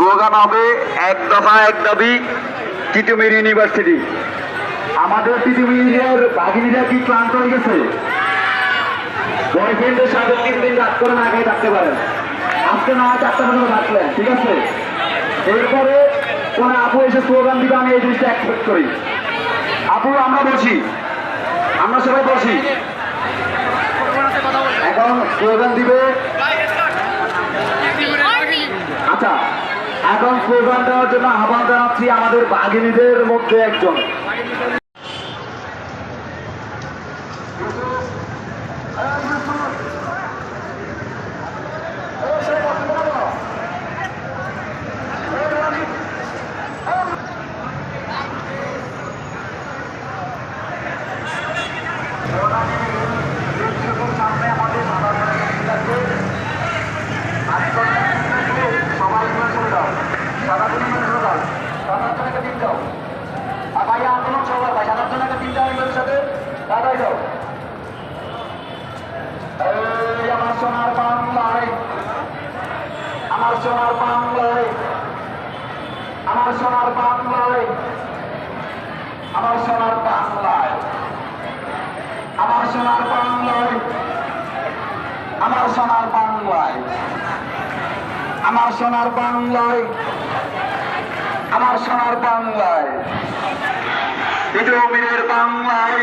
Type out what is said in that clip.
হবে, এক দফা, এক দাবি, তিতুমির ইউনিভার্সিটি। আমাদের তিতুমিরের বাঘিনীরা কি ক্লান্ত হয়ে গেছে? বয়ফ্রেন্ডের সাথে রাত করে না থাকতে পারেন। আজকে না পর্যন্ত থাকলেন ঠিক আছে? এরপরে কোন আপু এসে স্লোগান দিবে, আমি এই জিনিসটা এক্সপেক্ট করি। আপু, আমরা বলছি। আমরা সবাই বলছি। এখন স্লোগান দিবে এখন স্লোগান দেওয়ার জন্য আহ্বান জানাচ্ছি আমাদের বাঘিনীদের মধ্যে একজন। আমার সোনার বাংলায়, আমার সোনার বাংলায়, আমার সোনার বাংলায়, আমার সোনার বাংলায়, আমার সোনার বাংলায়, আমার সোনার বাংলায়, আমার সোনার বাংলায়। বাংলায়